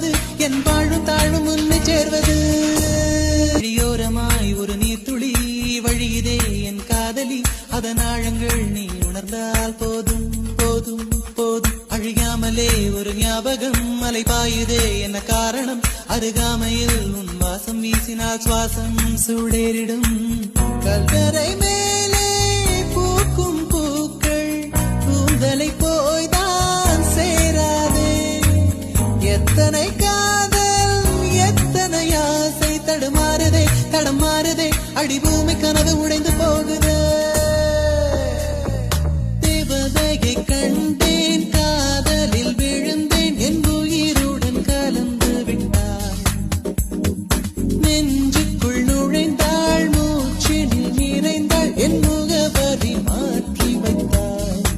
சேர்வது என் வாழும் தாழும் உன்னை சேர்வது. வெளியோரமாய் ஒரு நீர்த்துளி வழியிதே என் காதலி அதன் ஆழங்கள் நீ உணர்ந்தால் போதும் போதும் போதும். அழியாமலே ஒரு ஞாபகம் மலை பாயுதே என்ன காரணம்? அருகாமையில் உன் வாசம் வீசினால் சுவாசம் சூடேறிடும். கல்வி எத்தனை காதல் எத்தனை ஆசை தடுமாறுதே தடமாறுதே. அடிபூமி கனவு உடைந்து போ